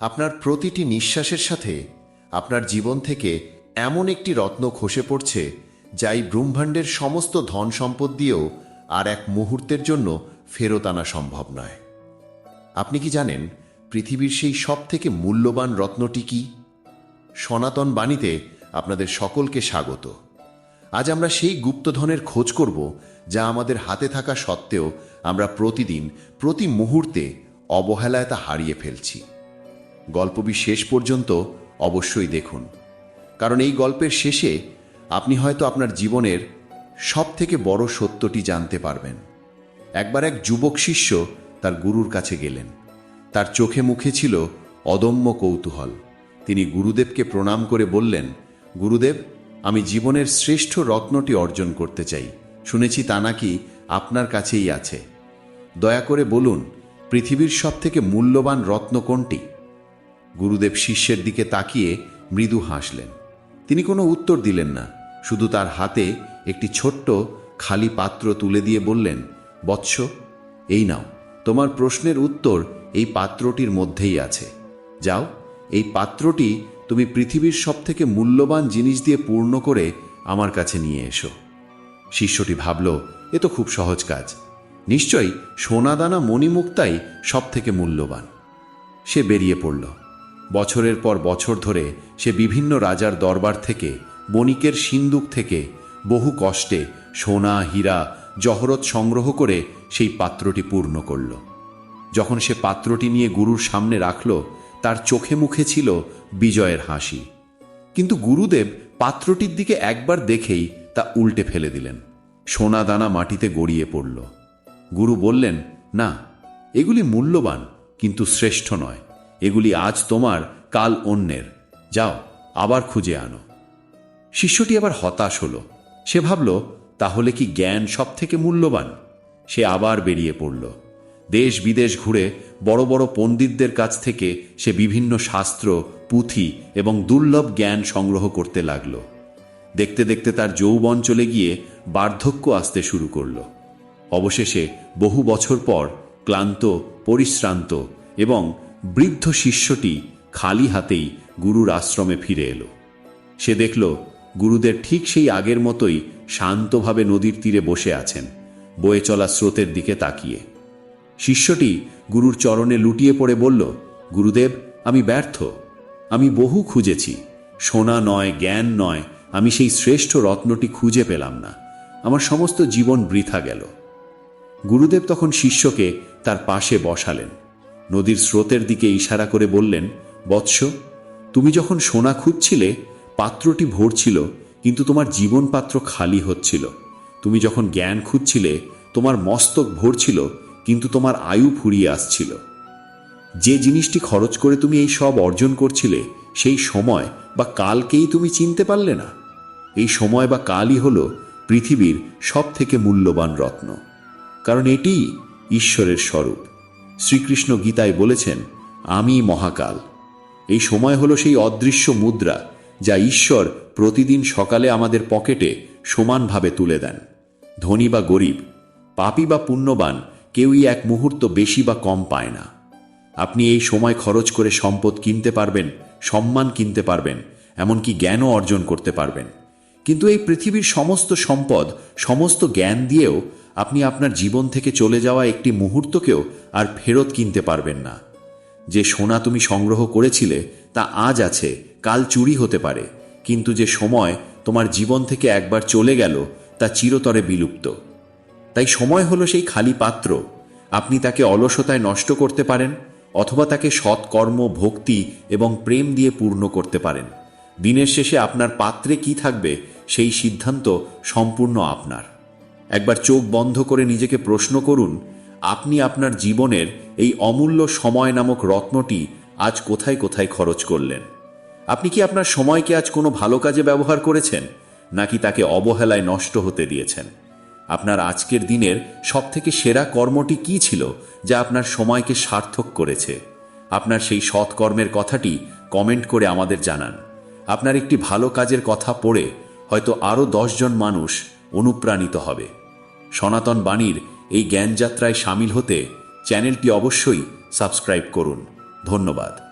আপনার প্রতিটি নিঃশ্বাসের সাথে আপনার জীবন থেকে এমন একটি রত্ন খসে পড়ছে যা এই ব্রহ্মাণ্ডের সমস্ত ধন সম্পদ দিয়েও আর এক মুহূর্তের জন্য ফেরত আনা সম্ভব নয়। আপনি কি জানেন পৃথিবীর সেই সব থেকে মূল্যবান রত্নটি কি? সনাতন বাণীতে আপনাদের সকলকে স্বাগত। আজ আমরা সেই গুপ্তধনের খোঁজ করব, যা আমাদের হাতে থাকা সত্ত্বেও আমরা প্রতিদিন, প্রতি মুহূর্তে অবহেলায় তা হারিয়ে ফেলছি। গল্পটি শেষ পর্যন্ত অবশ্যই দেখুন। কারণ এই গল্পের শেষে আপনি হয়তো আপনার জীবনের সব থেকে বড় সত্যটি জানতে পারবেন। একবার এক যুবক শিষ্য তার গুরুর কাছে গেলেন। তার চোখে মুখে ছিল অদম্য কৌতূহল। তিনি গুরুদেবকে প্রণাম করে বললেন, গুরুদেব, আমি জীবনের শ্রেষ্ঠ রত্নটি অর্জন করতে চাই। শুনেছি তা নাকি আপনার কাছেই আছে। দয়া করে বলুন, পৃথিবীর সব থেকে মূল্যবান রত্ন কোনটি? গুরুদেব শিষ্যের দিকে তাকিয়ে মৃদু হাসলেন। তিনি কোনো উত্তর দিলেন না, শুধু তার হাতে একটি ছোট্ট খালি পাত্র তুলে দিয়ে বললেন, বৎস, এই নাও, তোমার প্রশ্নের উত্তর এই পাত্রটির মধ্যেই আছে। যাও, এই পাত্রটি তুমি পৃথিবীর সবথেকে মূল্যবান জিনিস দিয়ে পূর্ণ করে আমার কাছে নিয়ে এসো শিষ্যটি ভাবল, এ তো খুব সহজ কাজ। নিশ্চয়ই সোনাদানা মণিমুক্তাই সব থেকে মূল্যবান সে বেরিয়ে পড়ল। বছরের পর বছর ধরে সে বিভিন্ন রাজার দরবার থেকে, বণিকের সিন্দুক থেকে বহু কষ্টে সোনা, হীরা, জহরত সংগ্রহ করে সেই পাত্রটি পূর্ণ করল। যখন সে পাত্রটি নিয়ে গুরুর সামনে রাখল, তার চোখে মুখে ছিল বিজয়ের হাসি। কিন্তু গুরুদেব পাত্রটির দিকে একবার দেখেই তা উল্টে ফেলে দিলেন। সোনা দানা মাটিতে গড়িয়ে পড়ল। গুরু বললেন, না, এগুলি মূল্যবান, কিন্তু শ্রেষ্ঠ নয়। এগুলি আজ তোমার, কাল অন্যের। যাও, আবার খুঁজে আনো। শিষ্যটি আবার হতাশ হলো। সে ভাবল, তাহলে কি জ্ঞান সব থেকে মূল্যবান? সে আবার বেরিয়ে পড়ল। দেশ বিদেশ ঘুরে বড় বড় পণ্ডিতদের কাছ থেকে সে বিভিন্ন শাস্ত্র, পুঁথি এবং দুর্লভ জ্ঞান সংগ্রহ করতে লাগল। দেখতে দেখতে তার যৌবন চলে গিয়ে বার্ধক্য আসতে শুরু করল। অবশেষে বহু বছর পর ক্লান্ত, পরিশ্রান্ত এবং বৃদ্ধ শিষ্যটি খালি হাতেই গুরুর আশ্রমে ফিরে এলো। সে দেখল, গুরুদের ঠিক সেই আগের মতোই শান্তভাবে নদীর তীরে বসে আছেন, বয়ে চলা স্রোতের দিকে তাকিয়ে। শিষ্যটি গুরুর চরণে লুটিয়ে পড়ে বলল, গুরুদেব, আমি ব্যর্থ। আমি বহু খুঁজেছি। সোনা নয়, জ্ঞান নয়, আমি সেই শ্রেষ্ঠ রত্নটি খুঁজে পেলাম না। আমার সমস্ত জীবন বৃথা গেল। গুরুদেব তখন শিষ্যকে তার পাশে বসালেন। নদীর স্রোতের দিকে ইশারা করে বললেন, বৎস, তুমি যখন সোনা খুঁজছিলে, পাত্রটি ভরছিল, কিন্তু তোমার জীবন পাত্র খালি হচ্ছিল। তুমি যখন জ্ঞান খুঁজছিলে, তোমার মস্তক ভরছিল, কিন্তু তোমার আয়ু ফুরিয়ে আসছিল। যে জিনিসটি খরচ করে তুমি এই সব অর্জন করছিলে, সেই সময় বা কালকেই তুমি চিনতে পারলে না। এই সময় বা কালই হল পৃথিবীর সব থেকে মূল্যবান রত্ন। কারণ এটিই ঈশ্বরের স্বরূপ। শ্রীকৃষ্ণ গীতায় বলেছেন, আমি মহাকাল। এই সময় হলো সেই অদৃশ্য মুদ্রা যা ঈশ্বর প্রতিদিন সকালে আমাদের পকেটে সমানভাবে তুলে দেন। ধনী বা গরিব, পাপী বা পুণ্যবান, কেউই এক মুহূর্ত বেশি বা কম পায় না। আপনি এই সময় খরচ করে সম্পদ কিনতে পারবেন, সম্মান কিনতে পারবেন, এমনকি জ্ঞানও অর্জন করতে পারবেন। কিন্তু এই পৃথিবীর সমস্ত সম্পদ, সমস্ত জ্ঞান দিয়েও আপনি আপনার জীবন থেকে চলে যাওয়া একটি মুহূর্তকেও আর ফেরত কিনতে পারবেন না। যে সোনা তুমি সংগ্রহ করেছিলে, তা আজ আছে, কাল চুরি হতে পারে। কিন্তু যে সময় তোমার জীবন থেকে একবার চলে গেল, তা চিরতরে বিলুপ্ত। তাই সময় হলো সেই খালি পাত্র। আপনি তাকে অলসতায় নষ্ট করতে পারেন, অথবা তাকে সৎকর্ম ভক্তি এবং প্রেম দিয়ে পূর্ণ করতে পারেন। দিনের শেষে আপনার পাত্রে কি থাকবে, সেই সিদ্ধান্ত সম্পূর্ণ আপনার। একবার চোখ বন্ধ করে নিজেকে প্রশ্ন করুন, আপনি আপনার জীবনের এই অমূল্য সময় নামক রত্নটি আজ কোথায় কোথায় খরচ করলেন? আপনি কি আপনার সময়কে আজ কোনো ভালো কাজে ব্যবহার করেছেন, নাকি তাকে অবহেলায় নষ্ট হতে দিয়েছেন? আপনার আজকের দিনের সবথেকে সেরা কর্মটি কি ছিল, যা আপনার সময়কে সার্থক করেছে? আপনার সেই সৎকর্মের কথাটি কমেন্ট করে আমাদের জানান। আপনার একটি ভালো কাজের কথা পড়ে হয়তো আরও দশজন মানুষ অনুপ্রাণিত হবে। সনাতন বাণীর এই জ্ঞানযাত্রায় সামিল হতে চ্যানেলটি অবশ্যই সাবস্ক্রাইব করুন। ধন্যবাদ।